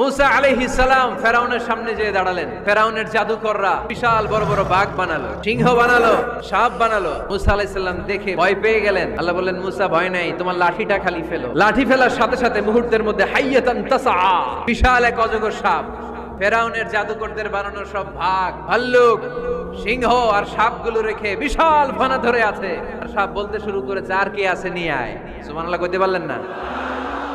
মুসা আলাইহিস সালাম ফেরাউনের সামনে যেয়ে দাঁড়ালেন। ফেরাউনের জাদুকররা বিশাল বড় বড় বাঘ বানালো, সিংহ বানালো, সাপ বানালো। মুসা আলাইহিস দেখে ভয় পেয়ে গেলেন। আল্লাহ বললেন, মুসা, ভয় নাই, তোমার লাঠিটা খালি ফেলো। লাঠি ফেলার সাথে সাথে মুহূর্তের মধ্যে হাইয়াতান তাসা, বিশাল এক অজগর সাপ। ফেরাউনের জাদুকরদের বানানো সব ভাগ, ভাল্লুক, সিংহ আর সাপগুলো রেখে বিশাল ফানা ধরে আছে। আর সাপ বলতে শুরু করেছে, আর কে আছে নিয়ে আয়? সুবহানাল্লাহ কইতে পারলেন না।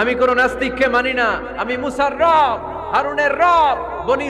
আমি কোন নাস্তিককে মানি না। আমি মুসার রব হারুনের রব বনি